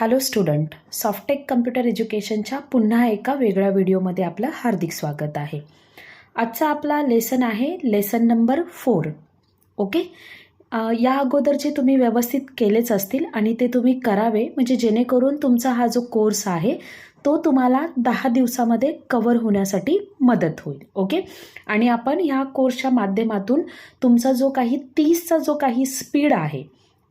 Hello student Softech computer एज्युकेशनच्या पुन्हा एका वेगळ्या व्हिडिओमध्ये आपलं हार्दिक स्वागत आहे. आजचा आपला लेसन आहे लेसन नंबर फोर ओके या या अगोदरचे तुम्ही व्यवस्थित केलेच असतील आणि ते तुम्ही करावे म्हणजे जेणेकरून तुमचा हा जो कोर्स आहे तो तुम्हाला दहा दिवसामध्ये कवर होण्यासाठी मदत होईल. ओके आणि आपण ह्या कोर्सच्या माध्यमातून तुमचा जो काही तीसचा जो काही स्पीड आहे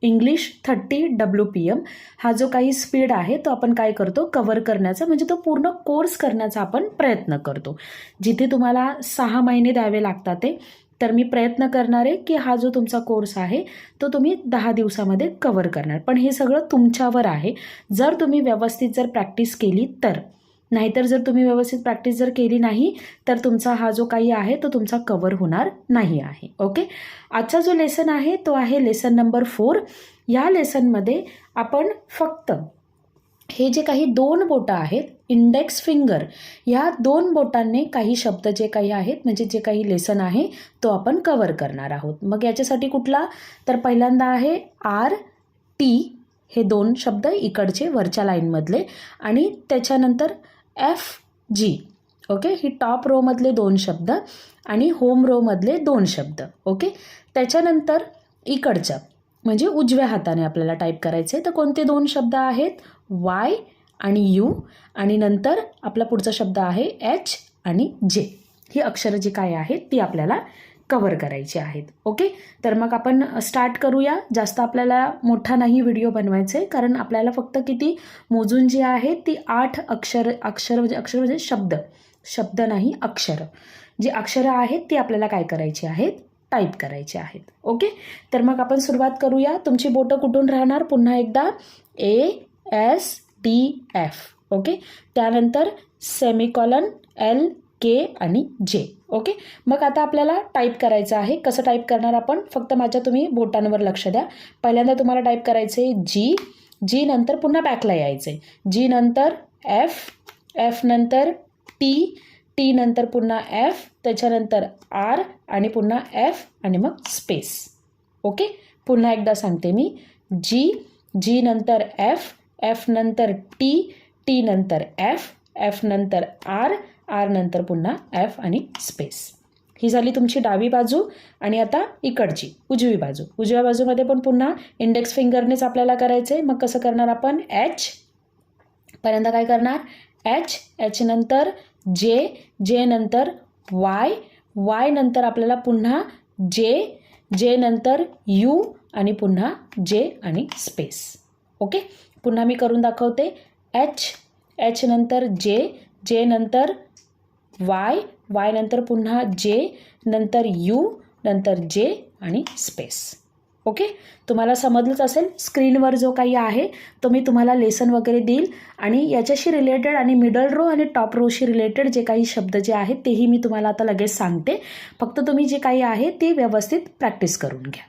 English thirty W P M हा जो काही स्पीड आहे तो आपण काय करतो? कवर करण्याचा म्हणजे तो पूर्ण कोर्स करण्याचा आपण प्रयत्न करतो. जिथे तुम्हाला सहा महिने द्यावे लागतात ते तर मी प्रयत्न करणार आहे की हा जो तुमचा कोर्स आहे तो तुम्ही दहा दिवसामध्ये कवर करणार. पण हे सगळं तुमच्यावर आहे. जर तुम्ही व्यवस्थित जर प्रॅक्टिस केली तर. नाहीतर जर तुम्ही व्यवस्थित प्रॅक्टिस जर केली नाही तर तुमचा हा जो काही आहे तो तुमचा कवर होणार नाही आहे. ओके आजचा जो लेसन आहे तो आहे लेसन नंबर फोर या लेसनमध्ये आपण फक्त हे जे काही दोन बोटं आहेत इंडेक्स फिंगर या दोन बोटांनी काही शब्द जे काही आहेत म्हणजे जे काही लेसन आहे तो आपण कवर करणार आहोत. मग याच्यासाठी कुठला? तर पहिल्यांदा आहे आर टी हे दोन शब्द इकडचे वरच्या लाईनमधले आणि त्याच्यानंतर एफ जी ओके ही टॉप रोमधले दोन शब्द आणि होम रोमधले दोन शब्द. ओके त्याच्यानंतर इकडच्या म्हणजे उजव्या हाताने आपल्याला टाईप करायचे तर कोणते दोन शब्द आहेत? वाय आणि यू आणि नंतर आपला पुढचा शब्द आहे एच आणि जे ही अक्षरं जी काय आहेत ती आपल्याला कवर करायचे आहेत. ओके तर मग आपण स्टार्ट करूया. जास्त आपल्याला मोठा नाही व्हिडिओ बनवायचा आहे कारण आपल्याला फक्त किती मोजून जी आहे ती आठ अक्षर अक्षर म्हणजे अक्षर म्हणजे शब्द. शब्द नाही अक्षर. जी अक्षरं आहेत ती आपल्याला काय करायची आहेत? टाईप करायची आहेत. ओके तर मग आपण सुरुवात करूया. तुमची बोटं कुठून राहणार? पुन्हा एकदा. A S D F okay त्यानंतर सेमिकॉलन एल के आणि जे. ओके मग आता आपल्याला टाईप करायचं आहे. कसं टाईप करणार आपण? फक्त माझ्या तुम्ही बोटांवर लक्ष द्या. पहिल्यांदा तुम्हाला टाईप करायचं आहे जी जी नंतर पुन्हा बॅकला यायचं आहे जी नंतर एफ एफ नंतर टी टी नंतर पुन्हा एफ त्याच्यानंतर आर आणि पुन्हा एफ आणि मग स्पेस ओके पुन्हा एकदा सांगते मी. जी जी नंतर एफ एफ नंतर टी टी नंतर एफ एफ नंतर आर आर नंतर पुन्हा एफ आणि स्पेस. ही झाली तुमची डावी बाजू आणि आता इकडची उजवी बाजू. उजव्या बाजूमध्ये पण पुन्हा इंडेक्स फिंगरनेच आपल्याला करायचं. आहे मग कसं करणार आपण? एच पहिल्यांदा काय करणार? एच एच नंतर जे जे नंतर वाय वाय नंतर आपल्याला पुन्हा जे जे नंतर यू आणि पुन्हा जे आणि स्पेस ओके पुन्हा मी करून दाखवते. एच एच नंतर जे जे नंतर वाय वाय नंतर पुन्हा जे नंतर यू नंतर जे आणि स्पेस ओके तुम्हाला समजलंच असेल स्क्रीनवर जो काही आहे तो मी तुम्हाला लेसन वगैरे देईल. आणि याच्याशी रिलेटेड आणि मिडल रो आणि टॉप रोशी रिलेटेड जे काही शब्द जे आहेत तेही मी तुम्हाला आता लगेच सांगते. फक्त तुम्ही जे काही आहे ते व्यवस्थित प्रॅक्टिस करून घ्या.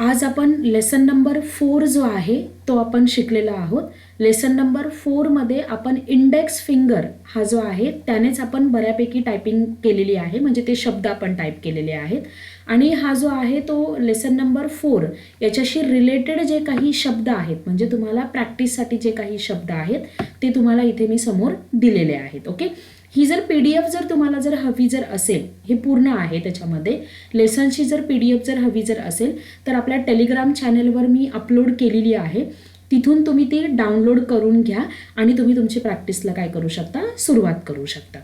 आज आपण लेसन नंबर फोर जो आहे तो आपण शिकलेलो आहोत. लेसन नंबर फोरमध्ये आपण इंडेक्स फिंगर हा जो आहे त्यानेच आपण बऱ्यापैकी टायपिंग केलेली आहे. म्हणजे ते शब्द आपण टाईप केलेले आहेत. आणि हा जो आहे तो लेसन नंबर फोर याच्याशी रिलेटेड जे काही शब्द आहेत म्हणजे तुम्हाला प्रॅक्टिससाठी जे काही शब्द आहेत ते तुम्हाला इथे मी समोर दिलेले आहेत ओके ही जर पी डी एफ जर तुम्हाला जर हवी जर असेल हे पूर्ण आहे त्याच्यामध्ये लेसनची जर पी डी एफ जर हवी जर असेल तर आपल्या टेलिग्राम चॅनेलवर मी अपलोड केलेली आहे. तिथून तुम्ही ती डाउनलोड करून घ्या आणि तुम्ही तुमची प्रॅक्टिसला काय करू शकता? सुरुवात करू शकता.